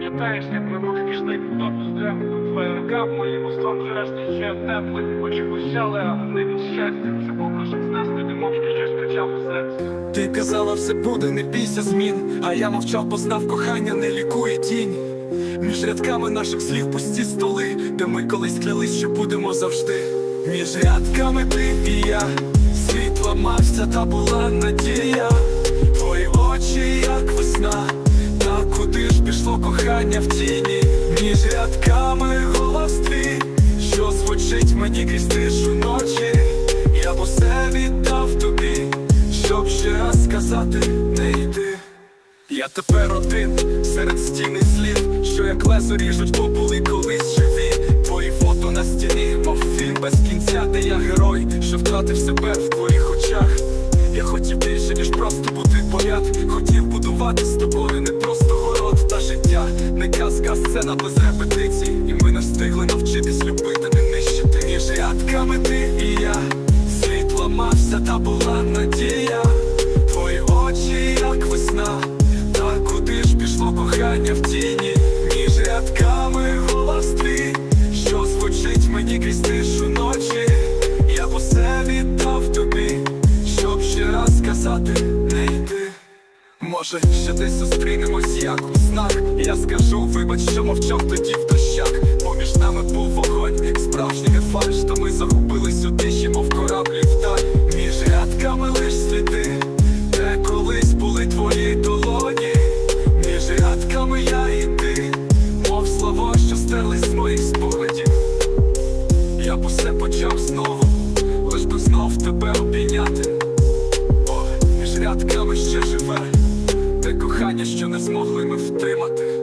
Пам'ятаєш, як ми пішли куди з твоя рука в моєму сон врешті ще теплий, очі пущали, а не від щастя. Це кожен з нас, ти мовчки щось кричав у серці. Ти казала, все буде, не бійся змін. А я мовчав, познав кохання, не лікує тінь. Між рядками наших слів пусті столи, де ми колись клялись, що будемо завжди. Між рядками ти і я, світ ламався, та була надія. Кохання в тіні? Між рядками голос твій, що звучить мені крізь тишу ночі. Я б усе віддав тобі, щоб ще раз сказати не йди. Я тепер один серед стіни слів, що як лезо ріжуть, бо були колись живі. Твої фото на стіні, мов фільм без кінця, де я герой, що втратив себе в твоїх очах. Я хотів більше, ніж просто бути поряд. Хотів будувати з тобою не просто город та життя, казка, на без репетицій. І ми не встигли навчитись любити, не нищити між рядками ти і я. Світ ламався, та була надія. Твої очі, як весна, та куди ж пішло кохання в тіні, між рядками голос твій, що звучить мені крізь Може, ще десь зустрінемось як у знак Я скажу, вибач, що мовчав тоді в дощах Поміж нами був вогонь, справжній фальш То ми загубились у тиші, мов кораблі вдаль. Між рядками лиш сліди, де колись були твої долоні. Між рядками я і ти, мов слова, що стерлись з моїх спогадів. Я б усе почав знову, лиш би знов тебе обійняти. О, між рядками ще живе те кохання, що не змогли ми втримати.